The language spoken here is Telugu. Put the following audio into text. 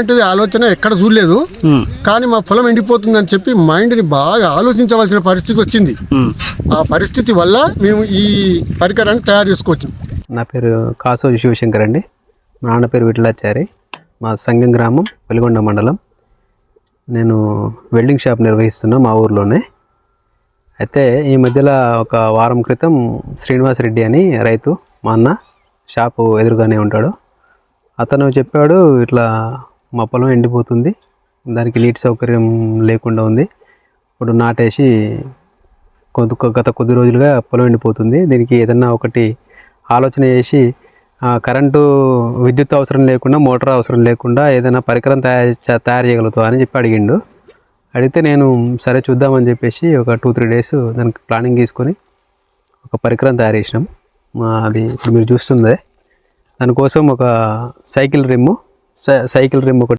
అలాంటిది ఆలోచన? ఎక్కడ చూడలేదు. కానీ మా పొలం ఎండిపోతుందని చెప్పి మైండ్ని బాగా ఆలోచించవలసిన పరిస్థితి వచ్చింది. ఆ పరిస్థితి వల్ల మేము ఈ పరికరాన్ని తయారు చేసుకోవచ్చు. నా పేరు కాసో శివశంకర్ అండి. మా నాన్న పేరు విఠలాచారి. మా సంగం గ్రామం వెలిగొండ మండలం. నేను వెల్డింగ్ షాప్ నిర్వహిస్తున్నా మా ఊర్లోనే. అయితే ఈ మధ్యలో ఒక వారం క్రితం శ్రీనివాస్ రెడ్డి అని రైతు మా అన్న షాపు ఎదురుగానే ఉంటాడు. అతను చెప్పాడు ఇట్లా మా పొలం ఎండిపోతుంది. దానికి నీటి సౌకర్యం లేకుండా ఉంది. ఇప్పుడు నాటేసి కొద్ది గత కొద్ది రోజులుగా పొలం ఎండిపోతుంది. దీనికి ఏదన్నా ఒకటి ఆలోచన చేసి కరెంటు విద్యుత్ అవసరం లేకుండా మోటార్ అవసరం లేకుండా ఏదైనా పరికరం తయారు తయారు చేయగలుగుతావు అని చెప్పి అడిగిండు. అడిగితే నేను సరే చూద్దామని చెప్పేసి ఒక టూ త్రీ డేస్ దానికి ప్లానింగ్ తీసుకొని ఒక పరికరం తయారు చేసినాం. అది ఇప్పుడు మీరు చూస్తుందే. దానికోసం ఒక సైకిల్ రిమ్ము సై- సైకిల్ రిమ్ ఒకటి